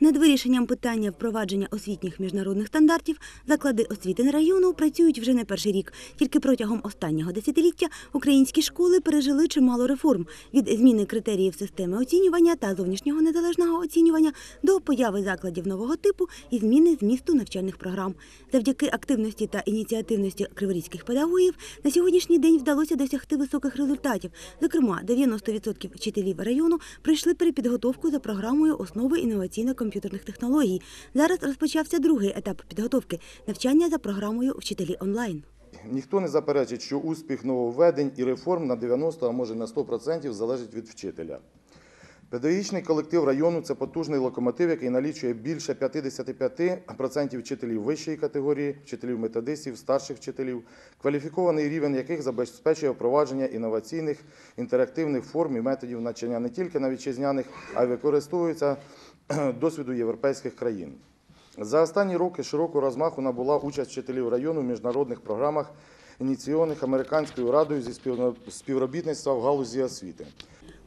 Над вирішенням питання впровадження освітніх міжнародних стандартів заклади освіти району працюють вже не перший рік. Тільки протягом останнього десятиліття українські школи пережили чимало реформ від зміни критеріїв системи оцінювання та зовнішнього незалежного оцінювання до появи закладів нового типу і зміни змісту навчальних програм. Завдяки активності та ініціативності криворізьких педагогів на сьогоднішній день вдалося досягти високих результатів. Зокрема, 90% вчителів району пройшли перепідготовку за програмою основи інноваційно-комп'ютерних технологій. Зараз розпочався другий етап підготовки навчання за програмою вчителі онлайн. Ніхто не заперечить, що успіх нововведень і реформ на 90, а може на 100% залежить від вчителя. Педагогічний колектив району це потужний локомотив, який налічує більше 55% вчителів вищої категорії, вчителів методистів, старших вчителів, кваліфікований рівень яких забезпечує впровадження інноваційних інтерактивних форм і методів навчання не тільки на вітчизняних, а й використовується досвіду європейських країн. За останні роки широкого розмаху набула участь вчителів району в міжнародних програмах, ініційованих американською радою зі співробітництва в галузі освіти.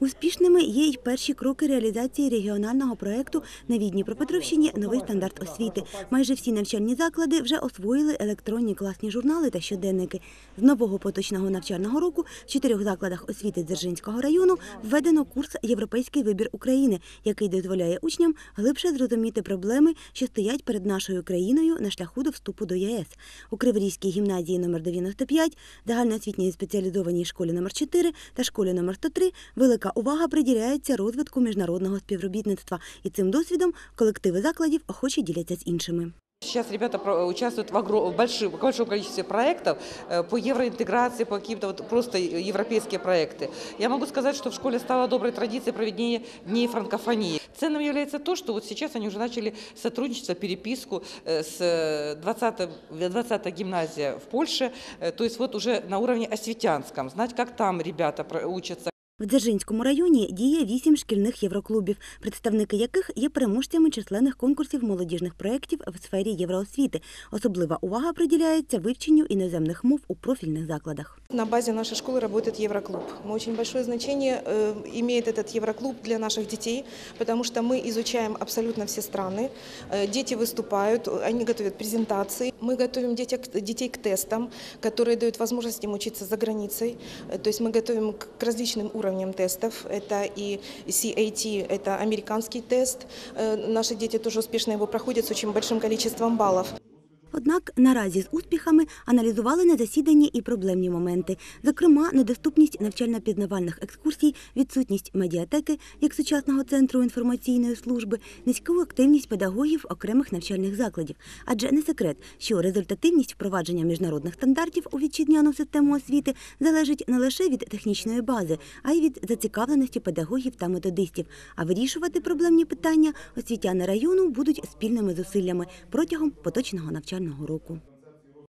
Успішними є й перші кроки реалізації регіонального проекту на Дніпропетровщині новий стандарт освіти. Майже всі навчальні заклади вже освоїли електронні класні журнали та щоденники. З нового поточного навчального року в чотирьох закладах освіти Дзержинського району введено курс Європейський вибір України, який дозволяє учням глибше зрозуміти проблеми, що стоять перед нашою країною на шляху до вступу до ЄС. У Криворізькій гімназії номер 95, загальноосвітній спеціалізованій школі номер 4 та школі номер 103 велика увага приділяється розвитку міжнародного співробітництва, і цим досвідом колективи закладів охоче діляться з іншими. Сейчас ребята про- участвуют в, огром- в больших, в большом количестве проектов э, по евроинтеграции, по каким-то вот просто европейские проекты. Я могу сказать, что в школе стало доброй традицией проведения дней франкофонии. Ценным является то, что вот сейчас они уже начали сотрудничество, переписку э, с э, 20 20 гимназия в Польше, Э, то есть вот уже на уровне осветянском, знать, как там ребята про- учатся, В Дзержинському районі діє вісім шкільних євроклубів, представники яких є переможцями численних конкурсів молодіжних проєктів в сфері євроосвіти. Особлива увага приділяється вивченню іноземних мов у профільних закладах. На базе нашей школы работает Евроклуб. Мы очень большое значение э, имеет этот Евроклуб для наших детей, потому что мы изучаем абсолютно все страны. Э, дети выступают, они готовят презентации. Мы готовим детей, к- детей к тестам, которые дают возможность им учиться за границей. Э, то есть мы готовим к, к различным уровням тестов. Это и CAT, это американский тест. Э, наши дети тоже успешно его проходят с очень большим количеством баллов. Однак наразі з успіхами аналізували на засіданні і проблемні моменти, зокрема, недоступність навчально-пізнавальних екскурсій, відсутність медіатеки як сучасного центру інформаційної служби, низьку активність педагогів окремих навчальних закладів. Адже не секрет, що результативність впровадження міжнародних стандартів у вітчизняну систему освіти залежить не лише від технічної бази, а й від зацікавленості педагогів та методистів. А вирішувати проблемні питання освітяни району будуть спільними зусиллями протягом поточного навчального року.